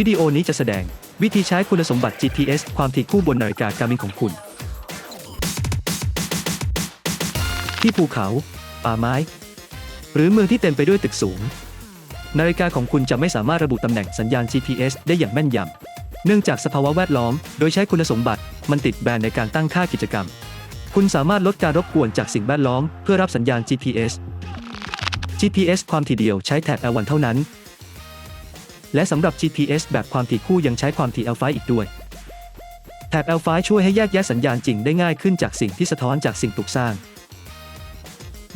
วิดีโอนี้จะแสดงวิธีใช้คุณสมบัติ GPS ความถี่คู่บนนาฬิกาการบินของคุณ ที่ภูเขา ป่าไม้ หรือเมืองที่เต็มไปด้วยตึกสูง นาฬิกาของคุณจะไม่สามารถระบุตำแหน่งสัญญาณ GPS ได้อย่างแม่นยำ เนื่องจากสภาวะแวดล้อม โดยใช้คุณสมบัติ มันติดแบรนด์ในการตั้งค่ากิจกรรม คุณสามารถลดการรบกวนจากสิ่งแวดล้อม เพื่อรับสัญญาณ GPS GPS ความถี่เดียวใช้แท็บ L1 เท่านั้น และสำหรับ GPS แบบความถี่คู่ยังใช้ความถี่ L5 อีกด้วยแท็บ L5 ช่วยให้แยกแยะสัญญาณจริงได้ง่ายขึ้นจากสิ่งที่สะท้อนจากสิ่งปลูกสร้าง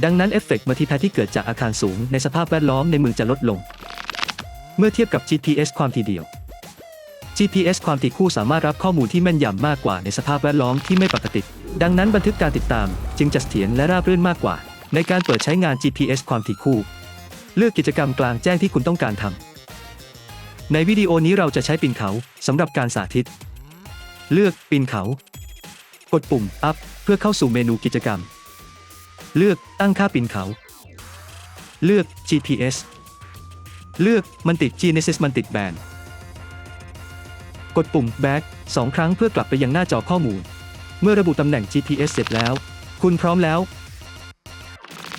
ดังนั้นเอฟเฟกต์มัลติแพทที่เกิดจากอาคารสูงในสภาพแวดล้อมในเมืองจะลดลง เมื่อเทียบกับ GPS ความถี่เดียว GPS ความถี่คู่สามารถรับข้อมูลที่แม่นยำมากกว่าในสภาพแวดล้อมที่ไม่ปกติ ดังนั้นบันทึกการติดตาม จึงจะเสถียรและราบรื่นมากกว่า ในการเปิดใช้งาน GPS ความถี่คู่ เลือกกิจกรรมกลางแจ้งที่คุณต้องการทำ ในวิดีโอนี้เราจะใช้ปีนเขาสำหรับการสาธิต เลือกปีนเขา กดปุ่ม up เพื่อเข้าสู่เมนูกิจกรรม เลือกตั้งค่าปีนเขา เลือก GPS เลือกมันติด Genesis มันติดแบนกดปุ่ม back สองครั้งเพื่อกลับไปยังหน้าจอข้อมูล เมื่อระบุตำแหน่ง GPS เสร็จแล้ว คุณพร้อมแล้ว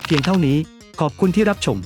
เพียงเท่านี้ขอบคุณที่รับชม